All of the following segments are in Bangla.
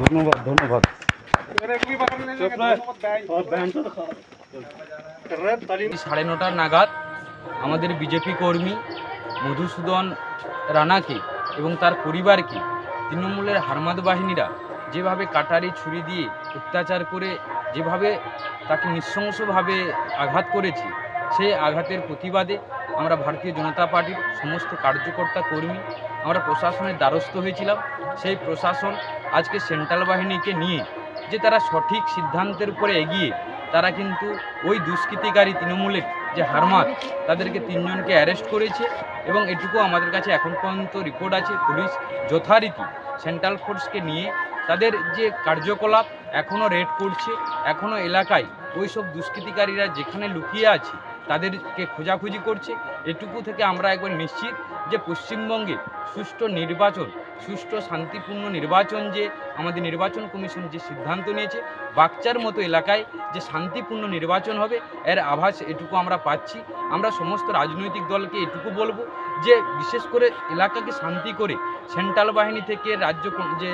ধন্যবাদ ধন্যবাদ। সাড়ে নটার নাগাদ আমাদের বিজেপি কর্মী মধুসূদন রানাকে এবং তার পরিবারকে তৃণমূলের হারমাদ বাহিনীরা যেভাবে কাটারি ছুরি দিয়ে অত্যাচার করে যেভাবে তাকে নৃশংসভাবে আঘাত করেছে সেই আঘাতের প্রতিবাদে আমরা ভারতীয় জনতা পার্টির সমস্ত কার্যকর্তা কর্মী, আমরা প্রশাসনের দ্বারস্থ হয়েছিলাম। সেই প্রশাসন আজকে সেন্ট্রাল বাহিনীকে নিয়ে যে তারা সঠিক সিদ্ধান্তের উপরে এগিয়ে, তারা কিন্তু ওই দুষ্কৃতিকারী তৃণমূলের যে হারমাত তাদেরকে তিনজনকে অ্যারেস্ট করেছে এবং এটুকু আমাদের কাছে এখন পর্যন্ত রিপোর্ট আছে। পুলিশ যথারীতি সেন্ট্রাল ফোর্সকে নিয়ে তাদের যে কার্যকলাপ এখনও রেড করছে এখনও এলাকায় ওই সব দুষ্কৃতিকারীরা যেখানে লুকিয়ে আছে তাদেরকে খোঁজাখুঁজি করছে। এটুকু থেকে আমরা একবার নিশ্চিত যে পশ্চিমবঙ্গে সুষ্ঠু নির্বাচন, সুষ্ঠু শান্তিপূর্ণ নির্বাচন যে আমাদের নির্বাচন কমিশন যে সিদ্ধান্ত নিয়েছে বাচ্চার মতো এলাকায় যে শান্তিপূর্ণ নির্বাচন হবে, এর আভাস এটুকু আমরা পাচ্ছি। আমরা সমস্ত রাজনৈতিক দলকে এটুকু বলব যে বিশেষ করে এলাকাকে শান্তি করে সেন্ট্রাল বাহিনী থেকে রাজ্য যে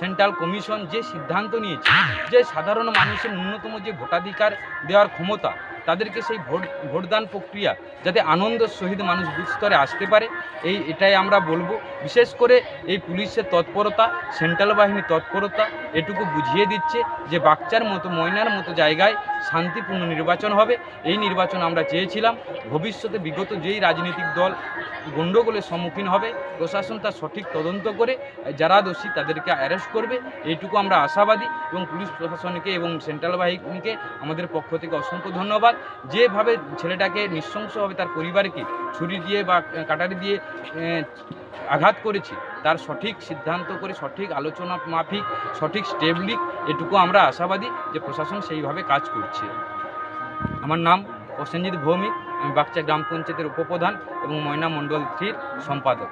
সেন্ট্রাল কমিশন যে সিদ্ধান্ত নিয়েছে, যে সাধারণ মানুষের ন্যূনতম যে ভোটাধিকার দেওয়ার ক্ষমতা তাদেরকে সেই ভোট, ভোটদান প্রক্রিয়া যাতে আনন্দের সহিত মানুষ বুথ স্তরে আসতে পারে, এই এটাই আমরা বলব। বিশেষ করে এই পুলিশের তৎপরতা, সেন্ট্রাল বাহিনীর তৎপরতা, এটুকু বুঝিয়ে দিচ্ছে যে বাচ্চার মতো, ময়নার মতো জায়গায় শান্তিপূর্ণ নির্বাচন হবে। এই নির্বাচন আমরা চেয়েছিলাম। ভবিষ্যতে বিগত যেই রাজনৈতিক দল গণ্ডগোলের সম্মুখীন হবে, প্রশাসন তার সঠিক তদন্ত করে, যারা দোষী তাদেরকে অ্যারেস্ট করবে, এইটুকু আমরা আশাবাদী এবং পুলিশ প্রশাসনকে এবং সেন্ট্রাল বাহিনীকে আমাদের পক্ষ থেকে অসংখ্য ধন্যবাদ। যেভাবে ছেলেটাকে নৃশংসভাবে তার পরিবারকে ছুরি দিয়ে বা কাটারি দিয়ে আঘাত করেছি, তার সঠিক সিদ্ধান্ত করে, সঠিক আলোচনা মাফিক, সঠিক স্টেপ লিক, এটুকু আমরা আশাবাদী যে প্রশাসন সেইভাবে কাজ করছে। আমার নাম প্রসেনজিৎ ভৌমিক, আমি বাগচা গ্রাম পঞ্চায়েতের উপপ্রধান এবং ময়না মণ্ডল থ্রির সম্পাদক।